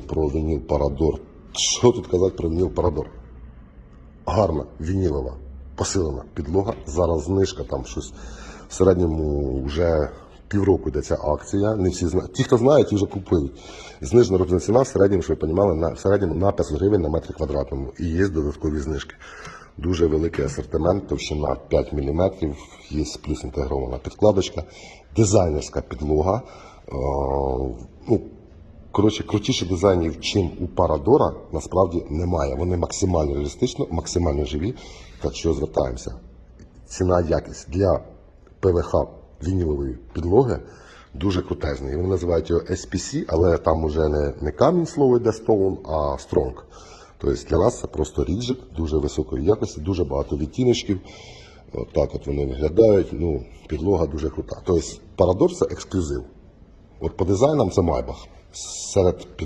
Про вініл Парадор. Що тут казати про вініл Парадор? Гарна, вінілова, посилена підлога. Зараз знижка там щось в середньому вже півроку йде ця акція. Не всі знають. Ті, хто знають, вже купують. Знижена робна ціна в середньому, щоб ви розуміли, на, в середньому на 500 гривень на метр квадратному. І є додаткові знижки. Дуже великий асортимент, товщина 5 мм, є плюс інтегрована підкладочка, дизайнерська підлога. Е, ну, Коротше, крутіше дизайнів, чим у Парадора, насправді немає. Вони максимально реалістично, максимально живі. Так що звертаємося. Ціна якість для ПВХ вінілової підлоги дуже крутезна. І вони називають його SPC, але там уже не, не камінь слово йде Stone, а Strong. Тобто для нас це просто ріджик дуже високої якості, дуже багато відтіночків. От так от вони виглядають. Ну, підлога дуже крута. Тобто Парадор це ексклюзив. От по дизайнам це Майбах. Серед